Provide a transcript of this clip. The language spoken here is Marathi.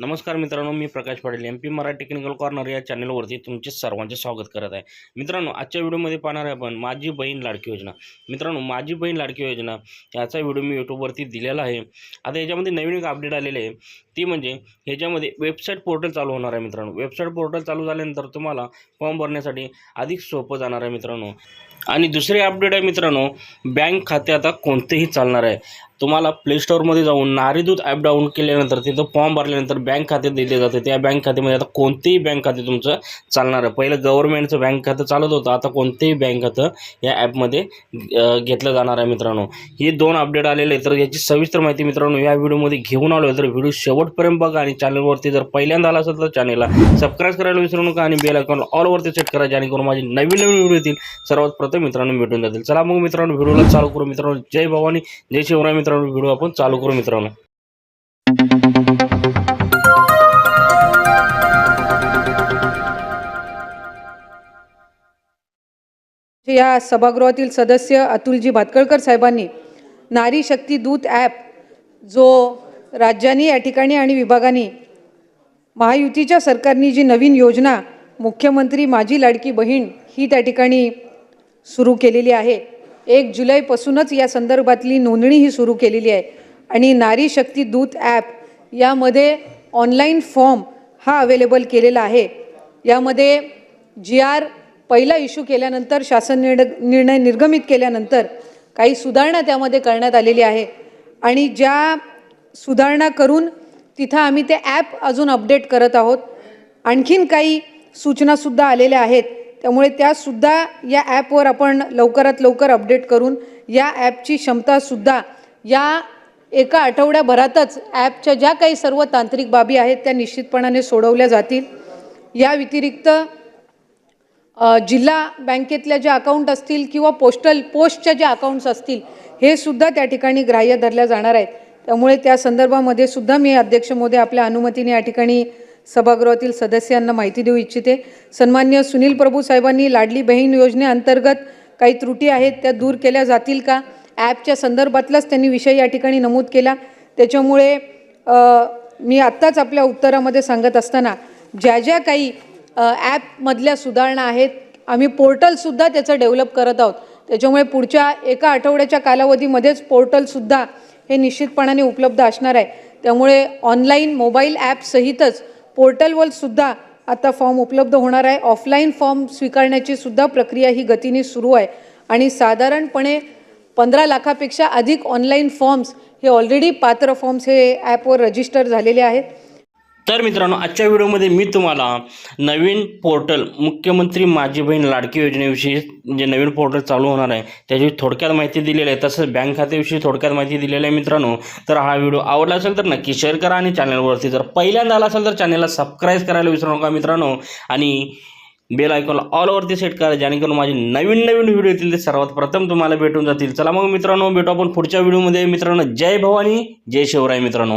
नमस्कार मित्रांनो मी Prakash Patil M P Marathi technical corner या चॅनलवरती तुमचे सर्वांचे स्वागत करत आहे. मित्रांनो आजच्या व्हिडिओमध्ये पाहणार आहे आपण माझी बहीण लाडकी योजना. मित्रांनो माझी बहीण लाडकी योजना याचा व्हिडिओ मी यूट्यूबवरती दिलेला आहे. आता याच्यामध्ये नवीन एक अपडेट आलेले आहे. ती म्हणजे ह्याच्यामध्ये वेबसाईट पोर्टल चालू होणार आहे मित्रांनो. वेबसाईट पोर्टल चालू झाल्यानंतर तुम्हाला फॉर्म भरण्यासाठी अधिक सोपं जाणार आहे मित्रांनो. आणि दुसरे अपडेट आहे मित्रांनो बँक खाते आता कोणतेही चालणार आहे. तुम्हाला प्ले स्टोअरमध्ये जाऊन नारीदूत ॲप डाऊनलोड केल्यानंतर तिथं फॉर्म भरल्यानंतर बँक खाते दिले जाते. त्या बँक खात्यामध्ये आता कोणतेही बँक खाते तुमचं चालणार आहे. पहिलं गव्हर्नमेंटचं बँक खातं चालत होतं. आता कोणतेही बँक खातं या ॲपमध्ये घेतलं जाणार आहे मित्रांनो. हे दोन अपडेट आलेले आहेत. तर याची सविस्तर माहिती मित्रांनो या व्हिडिओमध्ये घेऊन आलो आहे तर व्हिडिओ शेवटपर्यंत बघा आणि चॅनलवरती जर पहिल्यांदा आला असेल तर चॅनलला सबस्क्राईब करायला विसरू नका आणि बेल आयकॉन ऑलवरती सेट करा. जेणेकरून माझी नवीन नवीन व्हिडिओ येतील. सर्वात प्रथम मित्रांनो भेटून जातील. चला मग मित्रांनो व्हिडिओला चालू करू. मित्रांनो जय भवानी. जय शिवराय मित्रांनो व्हिडिओ आपण चालू करू मित्रांनो. या सभागृहातील सदस्य अतुलजी भातकळकर साहेबांनी नारी शक्ती दूत ॲप जो राज्यांनी या ठिकाणी आणि विभागांनी महायुतीच्या सरकारनी जी नवीन योजना मुख्यमंत्री माझी लाडकी बहीण ही त्या ठिकाणी सुरू केलेली आहे. एक जुलैपासूनच या संदर्भातली नोंदणी ही सुरू केलेली आहे. आणि नारी शक्ती दूत ॲप यामध्ये ऑनलाईन फॉर्म हा अवेलेबल केलेला आहे. यामध्ये जी आर पहिला इश्यू केल्यानंतर शासन निर्ण निर्णय निर्गमित केल्यानंतर काही सुधारणा त्यामध्ये करण्यात आलेली आहे. आणि ज्या सुधारणा करून तिथं आम्ही ते ॲप अजून अपडेट करत आहोत. आणखीन काही सूचनासुद्धा आलेल्या आहेत. त्यामुळे त्यासुद्धा या ॲपवर आपण लवकरात लवकर अपडेट करून या ॲपची क्षमतासुद्धा या एका आठवड्याभरातच ॲपच्या ज्या काही सर्व तांत्रिक बाबी आहेत त्या निश्चितपणाने सोडवल्या जातील. या व्यतिरिक्त जिल्हा बँकेतल्या ज्या अकाउंट असतील किंवा पोस्टल पोस्टच्या ज्या अकाउंट्स असतील हे सुद्धा त्या ठिकाणी ग्राह्य धरल्या जाणार आहेत. त्यामुळे त्या संदर्भामध्ये सुद्धा मी अध्यक्ष मोदी आपल्या अनुमतीने या ठिकाणी सभागृहातील सदस्यांना माहिती देऊ इच्छिते. सन्मान्य सुनील प्रभू साहेबांनी लाडली बहीण योजनेअंतर्गत काही त्रुटी आहेत त्या दूर केल्या जातील का? ॲपच्या संदर्भातलाच त्यांनी विषय या ठिकाणी नमूद केला. त्याच्यामुळे मी आत्ताच आपल्या उत्तरामध्ये सांगत असताना ज्या ज्या काही ॲपमधल्या सुधारणा आहेत आम्ही पोर्टलसुद्धा त्याचं डेव्हलप करत आहोत. त्याच्यामुळे पुढच्या एका आठवड्याच्या कालावधीमध्येच पोर्टलसुद्धा हे निश्चितपणाने उपलब्ध असणार आहे. त्यामुळे ऑनलाईन मोबाईल ॲपसहितच पोर्टलवर सुद्धा आता फॉर्म उपलब्ध होणार आहे. ऑफलाईन फॉर्म स्वीकारण्याची सुद्धा प्रक्रिया ही गतीने सुरू आहे. आणि साधारणपणे पंधरा लाखापेक्षा अधिक ऑनलाईन फॉर्म्स हे ऑलरेडी पात्र फॉर्म्स हे ॲपवर रजिस्टर झालेले आहेत. तर मित्रांनो आजच्या व्हिडिओमध्ये मी तुम्हाला नवीन पोर्टल मुख्यमंत्री माझी बहीण लाडकी योजनेविषयी जे नवीन पोर्टल चालू होणार आहे त्याची थोडक्यात माहिती दिलेली आहे. तसंच बँक खात्याविषयी थोडक्यात माहिती दिलेली आहे मित्रांनो. तर हा व्हिडिओ आवडला असेल तर नक्की शेअर करा आणि चॅनलवरती जर पहिल्यांदा आला असेल तर चॅनलला सबस्क्राईब करायला विसरू नका मित्रांनो. आणि बेल आयकॉन ऑलवरती सेट करा जेणेकरून माझे नवीन नवीन व्हिडिओ येतील ते सर्वात प्रथम तुम्हाला भेटून जातील. चला मग मित्रांनो भेटू आपण पुढच्या व्हिडिओमध्ये. मित्रांनो जय भवानी जय शिवराय मित्रांनो.